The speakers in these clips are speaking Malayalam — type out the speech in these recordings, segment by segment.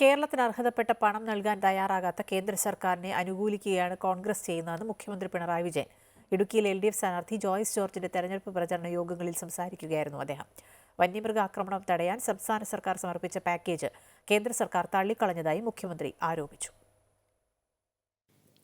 കേരളത്തിന് അർഹതപ്പെട്ട പണം നൽകാൻ തയ്യാറാകാത്ത കേന്ദ്ര സർക്കാരിനെ അനുകൂലിക്കുകയാണ് കോൺഗ്രസ് ചെയ്യുന്നതെന്ന് മുഖ്യമന്ത്രി പിണറായി വിജയൻ. ഇടുക്കിയിൽ എൽ ഡി എഫ് സ്ഥാനാർത്ഥി ജോയ്സ് ജോർജിന്റെ തെരഞ്ഞെടുപ്പ് പ്രചരണ യോഗങ്ങളിൽ സംസാരിക്കുകയായിരുന്നു അദ്ദേഹം. വന്യമൃഗ ആക്രമണം തടയാൻ സംസ്ഥാന സർക്കാർ സമർപ്പിച്ച പാക്കേജ് കേന്ദ്ര സർക്കാർ തള്ളിക്കളഞ്ഞതായി മുഖ്യമന്ത്രി ആരോപിച്ചു.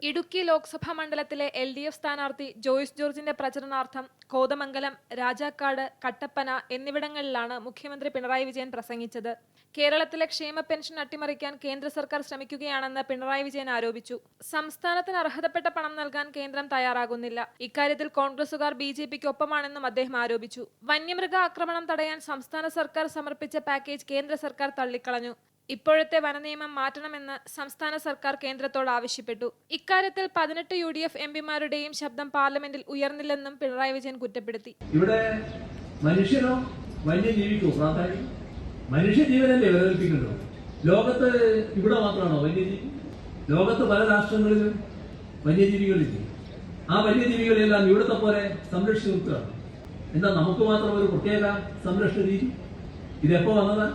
ഇടുക്കി ലോക്സഭാ മണ്ഡലത്തിലെ എൽ ഡി എഫ് സ്ഥാനാർത്ഥി ജോയ്സ് ജോർജിന്റെ പ്രചരണാർത്ഥം കോതമംഗലം രാജാക്കാട് കട്ടപ്പന എന്നിവിടങ്ങളിലാണ് മുഖ്യമന്ത്രി പിണറായി വിജയൻ പ്രസംഗിച്ചത്. കേരളത്തിലെ ക്ഷേമ പെൻഷൻ അട്ടിമറിക്കാൻ കേന്ദ്ര സർക്കാർ ശ്രമിക്കുകയാണെന്ന് പിണറായി വിജയൻ ആരോപിച്ചു. സംസ്ഥാനത്തിന് അർഹതപ്പെട്ട പണം നൽകാൻ കേന്ദ്രം തയ്യാറാകുന്നില്ല. ഇക്കാര്യത്തിൽ കോൺഗ്രസുകാർ ബി ജെ പിക്ക് ഒപ്പമാണെന്നും അദ്ദേഹം ആരോപിച്ചു. വന്യമൃഗ ആക്രമണം തടയാൻ സംസ്ഥാന സർക്കാർ സമർപ്പിച്ച പാക്കേജ് കേന്ദ്ര സർക്കാർ തള്ളിക്കളഞ്ഞു. ഇപ്പോഴത്തെ വനനിയമം മാറ്റണമെന്ന് സംസ്ഥാന സർക്കാർ കേന്ദ്രത്തോട് ആവശ്യപ്പെട്ടു. ഇക്കാര്യത്തിൽ പതിനെട്ട് യു ഡി എഫ് എംപിമാരുടെയും ശബ്ദം പാർലമെന്റിൽ ഉയർന്നില്ലെന്നും പിണറായി വിജയൻ കുറ്റപ്പെടുത്തി. ഇവിടെ മനുഷ്യനോ വന്യജീവിക്കോ പ്രാധാന്യം? മനുഷ്യജീവനല്ലേ വിലകൽപ്പിക്കുന്നത് ലോകത്ത് ഇവിടെ മാത്രമാണോ വന്യജീവി? ലോകത്ത് പല രാഷ്ട്രങ്ങളിലും വന്യജീവികളില്ലേ? ആ വന്യജീവികളെല്ലാം ഇവിടുത്തെ പോലെ സംരക്ഷിച്ചു നിർത്തുകയാണ് എന്താ നമുക്ക് മാത്രം ഒരു പ്രത്യേക സംരക്ഷണ രീതി? ഇതെപ്പോ വന്നതാ?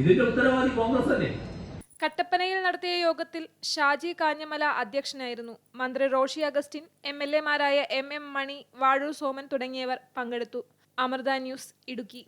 ഇതിന്റെ ഉത്തരവാദി കോൺഗ്രസ് അല്ലേ? കട്ടപ്പനയിൽ നടത്തിയ യോഗത്തിൽ ഷാജി കാഞ്ഞമല അധ്യക്ഷനായിരുന്നു. മന്ത്രി റോഷി അഗസ്റ്റിൻ എം എൽ എമാരായ എം എം മണി വാഴൂർ സോമൻ തുടങ്ങിയവർ പങ്കെടുത്തു. അമൃത ന്യൂസ് ഇടുക്കി.